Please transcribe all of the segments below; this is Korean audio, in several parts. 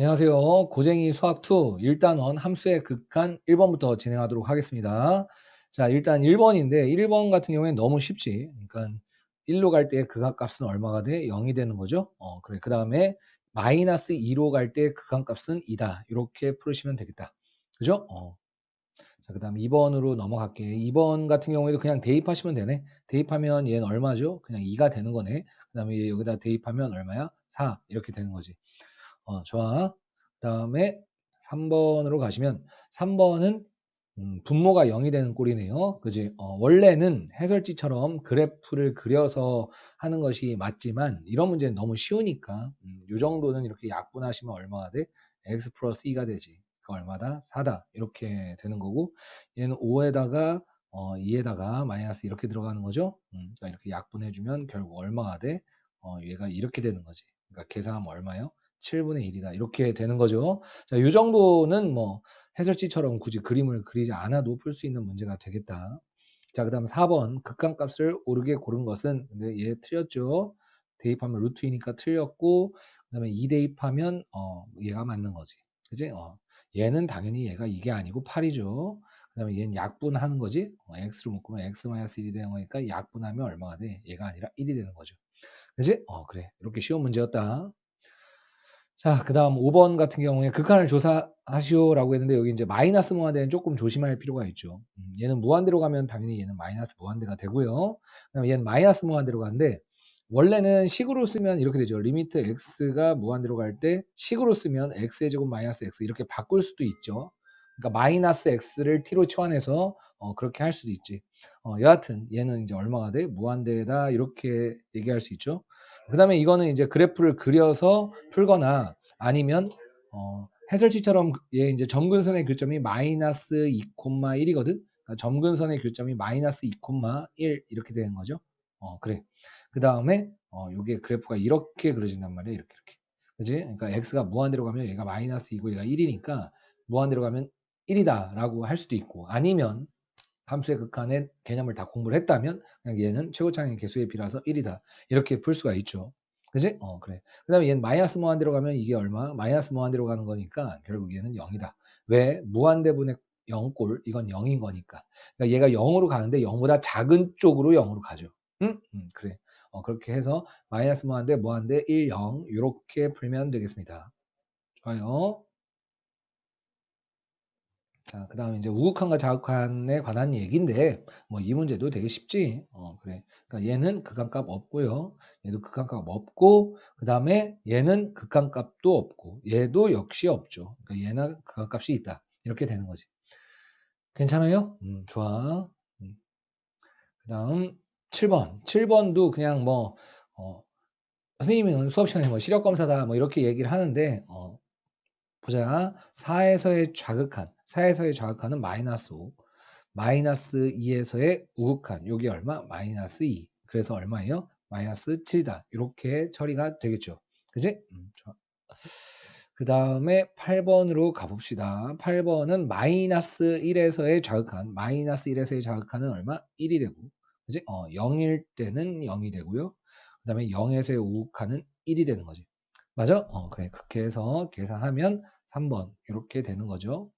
안녕하세요. 고쟁이 수학2 일단원 함수의 극한 1번부터 진행하도록 하겠습니다. 자, 일단 1번인데 1번 같은 경우에는 너무 쉽지. 그러니까 1로 갈 때 극한값은 얼마가 돼? 0이 되는 거죠. 어, 그래. 그 다음에 마이너스 2로 갈 때 극한값은 2다. 이렇게 풀으시면 되겠다. 그죠? 어. 자, 그 다음 2번으로 넘어갈게. 2번 같은 경우에도 그냥 대입하시면 되네. 대입하면 얘는 얼마죠? 그냥 2가 되는 거네. 그 다음에 여기다 대입하면 얼마야? 4. 이렇게 되는 거지. 어, 좋아. 그 다음에 3번으로 가시면 3번은 음, 분모가 0이 되는 꼴이네요. 그지? 어, 원래는 해설지처럼 그래프를 그려서 하는 것이 맞지만 이런 문제는 너무 쉬우니까 음, 이 정도는 이렇게 약분하시면 얼마가 돼? x 플러스 2가 되지. 그 얼마다? 4다. 이렇게 되는 거고 얘는 5에다가 어, 2에다가 마이너스 이렇게 들어가는 거죠. 음, 그러니까 이렇게 약분해주면 결국 얼마가 돼? 어, 얘가 이렇게 되는 거지. 그러니까 계산하면 얼마요? 7분의 1이다. 이렇게 되는 거죠. 자, 이 정도는 뭐 해설지처럼 굳이 그림을 그리지 않아도 풀 수 있는 문제가 되겠다. 자, 그 다음 4번 극한값을 오르게 고른 것은 근데 얘 틀렸죠. 대입하면 루트이니까 틀렸고 그 다음에 2 대입하면 어, 얘가 맞는 거지. 그지? 어, 얘는 당연히 얘가 이게 아니고 8이죠. 그 다음에 얘는 약분하는 거지. 어, x로 묶으면 x-1이 되는 거니까 약분하면 얼마가 돼? 얘가 아니라 1이 되는 거죠. 그지? 어, 그래. 이렇게 쉬운 문제였다. 자, 그 다음 5번 같은 경우에 극한을 조사하시오라고 했는데 여기 이제 마이너스 무한대는 조금 조심할 필요가 있죠. 음, 얘는 무한대로 가면 당연히 얘는 마이너스 무한대가 되고요. 그다음에 얘는 마이너스 무한대로 가는데 원래는 식으로 쓰면 이렇게 되죠. 리미트 x가 무한대로 갈 때 식으로 쓰면 x의 제곱 마이너스 x 이렇게 바꿀 수도 있죠. 그러니까 마이너스 x를 t로 치환해서 어, 그렇게 할 수도 있지. 어, 여하튼 얘는 이제 얼마가 돼? 무한대다 이렇게 얘기할 수 있죠. 그 다음에 이거는 이제 그래프를 그려서 풀거나 아니면 어, 해설지처럼 얘 이제 점근선의 교점이 마이너스 2,1이거든. 그러니까 점근선의 교점이 마이너스 2,1 이렇게 되는 거죠. 어 그래. 그 다음에 어 요게 그래프가 이렇게 그려진단 말이야. 이렇게 이렇게. 그지? 그러니까 x가 무한대로 가면 얘가 마이너스 2고 얘가 1이니까 무한대로 가면 1이다라고 할 수도 있고 아니면 함수의 극한의 개념을 다 공부를 했다면 그냥 얘는 최고차항의 개수의 비라서 1이다. 이렇게 풀 수가 있죠. 그지? 어, 그래. 그 다음에 얘는 마이너스 무한대로 가면 이게 얼마? 마이너스 무한대로 가는 거니까 결국 얘는 0이다. 왜? 무한대분의 0꼴, 이건 0인 거니까. 그러니까 얘가 0으로 가는데 0보다 작은 쪽으로 0으로 가죠. 응? 응, 그래. 어, 그렇게 해서 마이너스 무한대, 무한대 1, 0 이렇게 풀면 되겠습니다. 좋아요. 자, 그 다음에 이제 우극한과 자극한에 관한 얘기인데, 뭐 이 문제도 되게 쉽지. 어, 그래. 그러니까 얘는 극한값 없고요. 얘도 극한값 없고, 그 다음에 얘는 극한값도 없고, 얘도 역시 없죠. 그러니까 얘는 극한값이 있다. 이렇게 되는 거지. 괜찮아요? 음, 좋아. 음. 그 다음 7번. 7번도 그냥 뭐, 어, 선생님은 수업 시간에 뭐 시력 검사다 뭐 이렇게 얘기를 하는데, 어, 보자. 4에서의 좌극한. 4에서의 좌극한은 마이너스 5. 마이너스 2에서의 우극한. 여기 얼마? 마이너스 2. 그래서 얼마예요? 마이너스 7이다. 이렇게 처리가 되겠죠. 그지? 음, 좋아. 그 다음에 8번으로 가봅시다. 8번은 마이너스 1에서의 좌극한. 마이너스 1에서의 좌극한은 얼마? 1이 되고. 그지? 어, 0일 때는 0이 되고요. 그 다음에 0에서의 우극한은 1이 되는 거지. 맞아? 어, 그래. 그렇게 해서 계산하면 3번 이렇게 되는 거죠.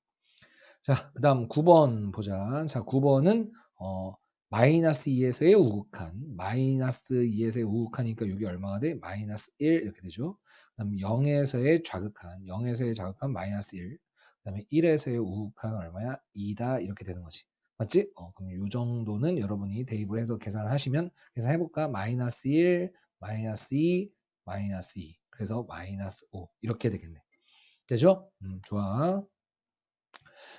자, 그 다음 9번 보자. 자, 9번은 어, 마이너스 2에서의 우극한 마이너스 2에서의 우극한이니까 여기 얼마가 돼? 마이너스 1 이렇게 되죠. 그 다음 0에서의 좌극한 0에서의 좌극한 마이너스 1. 그 다음에 1에서의 우극한 얼마야? 2다 이렇게 되는 거지. 맞지? 어, 그럼 이 정도는 여러분이 대입을 해서 계산을 하시면 계산해볼까? 마이너스 1, 마이너스 2, 마이너스 2. 그래서 마이너스 5 이렇게 되겠네. 되죠? 음, 좋아.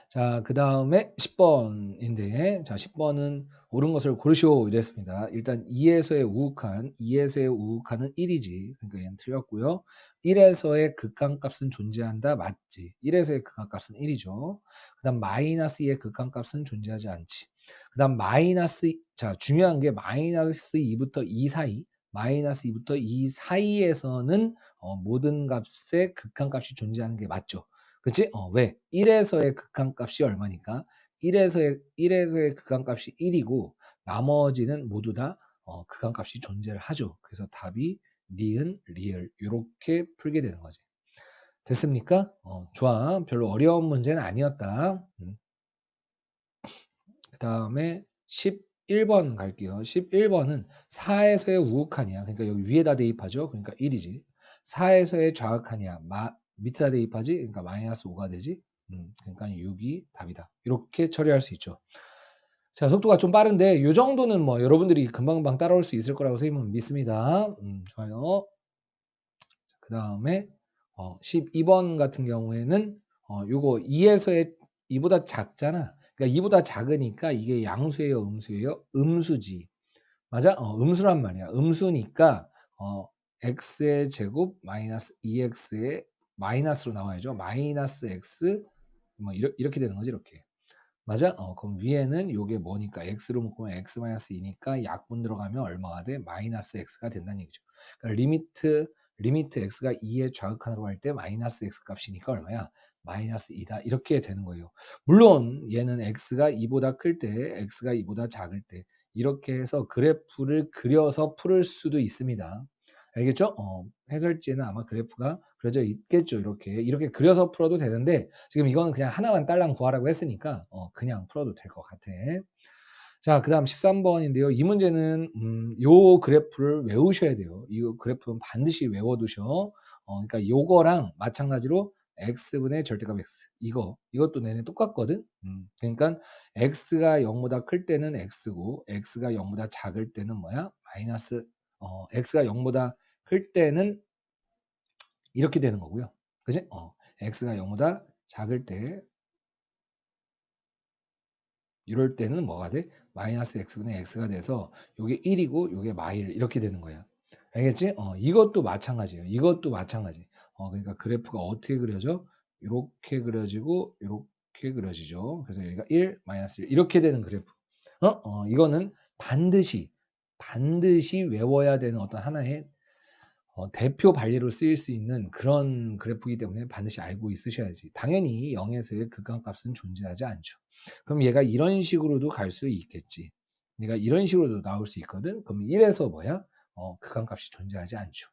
자, 그 다음에 10번인데, 자, 10번은 옳은 것을 고르시오 이랬습니다. 일단 2에서의 우극한, 2에서의 우극한은 1이지. 그러니까 얘는 틀렸고요. 1에서의 극한값은 존재한다. 맞지. 1에서의 극한값은 1이죠. 그 다음 마이너스 2의 극한값은 존재하지 않지. 그 다음 마이너스, 자, 중요한 게 마이너스 2부터 2 사이, 마이너스 2부터 2 사이에서는 어, 모든 값의 극한값이 존재하는 게 맞죠. 그치? 어, 왜? 1에서의 극한값이 얼마니까? 1에서의, 1에서의 극한값이 1이고 나머지는 모두 다 어, 극한값이 존재를 하죠. 그래서 답이 니은, 리을 이렇게 풀게 되는 거지. 됐습니까? 어, 좋아. 별로 어려운 문제는 아니었다. 음. 그 다음에 11번 갈게요. 11번은 4에서의 우극한이야. 그러니까 여기 위에다 대입하죠. 그러니까 1이지. 4에서의 좌극한이야. 마, 밑에다 대입하지. 그러니까 마이너스 5가 되지. 음, 그러니까 6이 답이다. 이렇게 처리할 수 있죠. 자, 속도가 좀 빠른데 이 정도는 뭐 여러분들이 금방금방 따라올 수 있을 거라고 선생님은 믿습니다. 음, 좋아요. 그 다음에 어, 12번 같은 경우에는 어, 요거 2에서의 2보다 작잖아. 그러니까 2보다 작으니까 이게 양수예요, 음수예요? 음수지. 맞아? 어, 음수란 말이야. 음수니까 어, x의 제곱 마이너스 2x의 마이너스로 나와야죠. 마이너스 x 뭐 이렇게, 이렇게 되는 거지 이렇게. 맞아? 어, 그럼 위에는 요게 뭐니까 x로 묶으면 x 마이너스 2니까 약분 들어가면 얼마가 돼? 마이너스 x가 된다는 얘기죠. 그러니까 리미트 리미트 x가 2의 좌극한으로 갈 때 마이너스 x 값이니까 얼마야? 마이너스 2다 이렇게 되는 거예요. 물론 얘는 x가 2보다 클 때, x가 2보다 작을 때 이렇게 해서 그래프를 그려서 풀을 수도 있습니다. 알겠죠? 어, 해설지에는 아마 그래프가 그려져 있겠죠. 이렇게 이렇게 그려서 풀어도 되는데 지금 이거는 그냥 하나만 딸랑 구하라고 했으니까 어, 그냥 풀어도 될 것 같아. 자, 그 다음 13번인데요. 이 문제는 음, 요 그래프를 외우셔야 돼요. 이 그래프는 반드시 외워두셔. 어, 그러니까 요거랑 마찬가지로 x분의 절대값 x 이거 이것도 내내 똑같거든. 음, 그러니까 x가 0보다 클 때는 x고 x가 0보다 작을 때는 뭐야? 마이너스 어, x가 0보다 클 때는 이렇게 되는 거고요. 그지? 어, x가 0보다 작을 때 이럴 때는 뭐가 돼? 마이너스 x분의 x가 돼서 이게 1이고 이게 마일 이렇게 되는 거야. 알겠지? 어, 이것도 마찬가지예요. 이것도 마찬가지. 어, 그러니까 그래프가 어떻게 그려져? 이렇게 그려지고 이렇게 그려지죠. 그래서 여기가 1, 마이너스 1 이렇게 되는 그래프. 어? 어, 이거는 반드시 반드시 외워야 되는 어떤 하나의 어, 대표 발리로 쓰일 수 있는 그런 그래프이기 때문에 반드시 알고 있으셔야지. 당연히 0에서의 극한값은 존재하지 않죠. 그럼 얘가 이런 식으로도 갈 수 있겠지. 얘가 이런 식으로도 나올 수 있거든. 그럼 1에서 뭐야? 어, 극한값이 존재하지 않죠.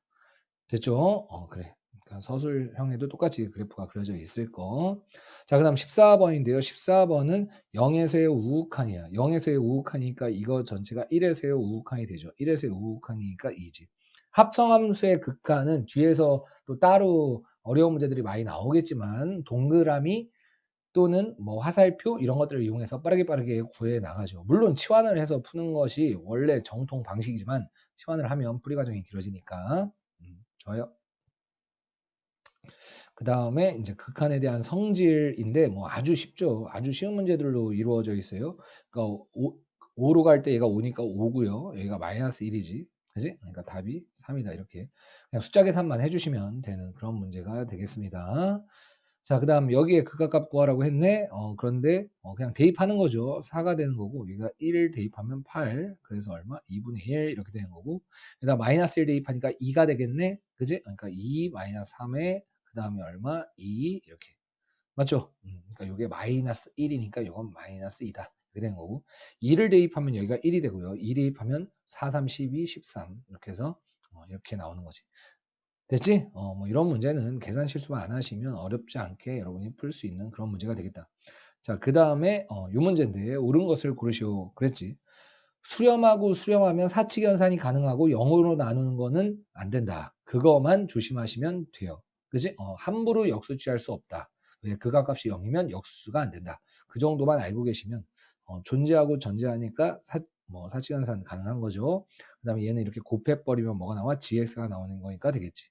됐죠? 어, 그래. 그러니까 서술형에도 똑같이 그래프가 그려져 있을 거. 자, 그 다음 14번인데요. 14번은 0에서의 우극한이야. 0에서의 우극한이니까 이거 전체가 1에서의 우극한이 되죠. 1에서의 우극한이니까 2지. 합성함수의 극한은 뒤에서 또 따로 어려운 문제들이 많이 나오겠지만 동그라미 또는 뭐 화살표 이런 것들을 이용해서 빠르게 빠르게 구해 나가죠. 물론 치환을 해서 푸는 것이 원래 정통 방식이지만 치환을 하면 풀이 과정이 길어지니까 음, 좋아요. 그 다음에 이제 극한에 대한 성질인데 뭐 아주 쉽죠. 아주 쉬운 문제들로 이루어져 있어요. 그러니까 5, 로 갈 때 얘가 5니까 5고요. 여기가 마이너스 1이지. 그지? 그러니까 답이 3이다. 이렇게 그냥 숫자 계산만 해주시면 되는 그런 문제가 되겠습니다. 자, 그 다음 여기에 극악값 구하라고 했네. 어, 그런데 어, 그냥 대입하는 거죠. 4가 되는 거고 여기가 1 대입하면 8. 그래서 얼마? 2분의 1 이렇게 되는 거고 여기다 마이너스 1 대입하니까 2가 되겠네. 그지? 그러니까 2 마이너스 3에 그 다음에 얼마? 2 이렇게 맞죠? 음, 그러니까 이게 마이너스 1이니까 이건 마이너스 2다. 이렇게 되는 거고 2를 대입하면 여기가 1이 되고요. 2 대입하면 4, 3, 12, 13 이렇게 해서 어, 이렇게 나오는 거지. 됐지? 어, 뭐 이런 문제는 계산 실수만 안 하시면 어렵지 않게 여러분이 풀 수 있는 그런 문제가 되겠다. 자, 그 다음에 어, 이 문제인데 옳은 것을 고르시오 그랬지. 수렴하고 수렴하면 사칙연산이 가능하고 0으로 나누는 거는 안 된다. 그거만 조심하시면 돼요. 그지? 어, 함부로 역수 취할 수 없다. 왜 극악값이 0이면 역수가 안 된다. 그 정도만 알고 계시면 어, 존재하고 전제하니까 사, 뭐 사칙연산 가능한 거죠. 그 다음에 얘는 이렇게 곱해버리면 뭐가 나와? gx가 나오는 거니까 되겠지.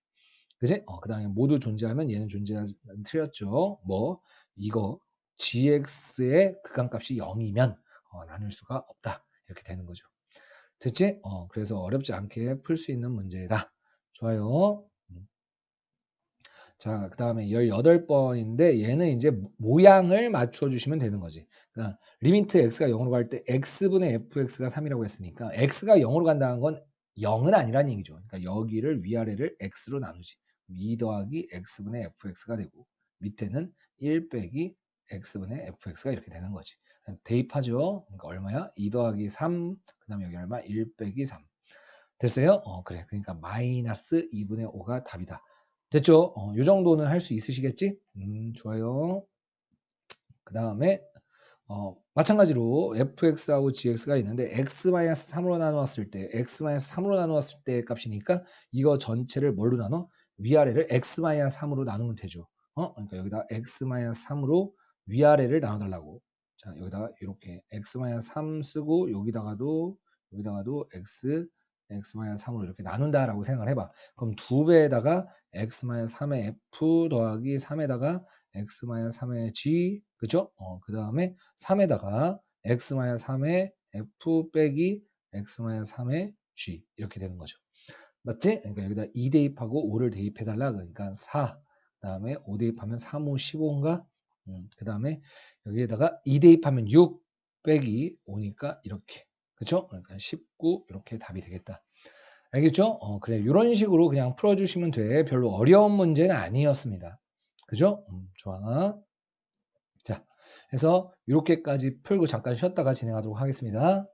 그지? 어, 그 다음에 모두 존재하면 얘는 존재하는 틀렸죠. 뭐 이거 gx의 극한값이 0이면 어, 나눌 수가 없다. 이렇게 되는 거죠. 됐지? 어, 그래서 어렵지 않게 풀 수 있는 문제다. 좋아요. 음. 자, 그 다음에 18번인데 얘는 이제 모양을 맞춰 주시면 되는 거지. 그러니까 리미트 x가 0으로 갈 때 x분의 fx가 3이라고 했으니까 x가 0으로 간다는 건 0은 아니라는 얘기죠. 그러니까 여기를 위아래를 x로 나누지. 2 더하기 x분의 fx가 되고 밑에는 1 빼기 x분의 fx가 이렇게 되는 거지. 대입하죠. 그러니까 얼마야? 2 더하기 3, 그 다음에 여기 얼마? 1 빼기 3. 됐어요? 어, 그래. 그러니까 마이너스 2분의 5가 답이다. 됐죠? 어, 요 정도는 할 수 있으시겠지? 음, 좋아요. 그 다음에 어, 마찬가지로 fx하고 gx가 있는데 x-3으로 나누었을 때 x-3으로 나누었을 때 값이니까 이거 전체를 뭘로 나눠? 위아래를 x-3으로 나누면 되죠. 어? 그러니까 여기다 x-3으로 위아래를 나눠달라고. 자, 여기다가 이렇게 x-3 쓰고 여기다가도 여기다가도 x x-3으로 이렇게 나눈다라고 생각을 해봐. 그럼 두 배에다가 x-3의 f 더하기 3에다가 x-3의 g 그죠? 어, 그 다음에 3에다가 x-3의 f 빼기 x-3의 g 이렇게 되는 거죠. 맞지? 그러니까 여기다 2 대입하고 5를 대입해달라 그러니까 4. 그 다음에 5 대입하면 3, 5, 15인가? 음, 그 다음에 여기에다가 2 대입하면 6 빼기 5니까 이렇게. 그쵸? 그러니까 19 이렇게 답이 되겠다. 알겠죠? 어, 그래. 이런 식으로 그냥 풀어주시면 돼. 별로 어려운 문제는 아니었습니다. 그죠? 음, 좋아. 자, 해서 이렇게까지 풀고 잠깐 쉬었다가 진행하도록 하겠습니다.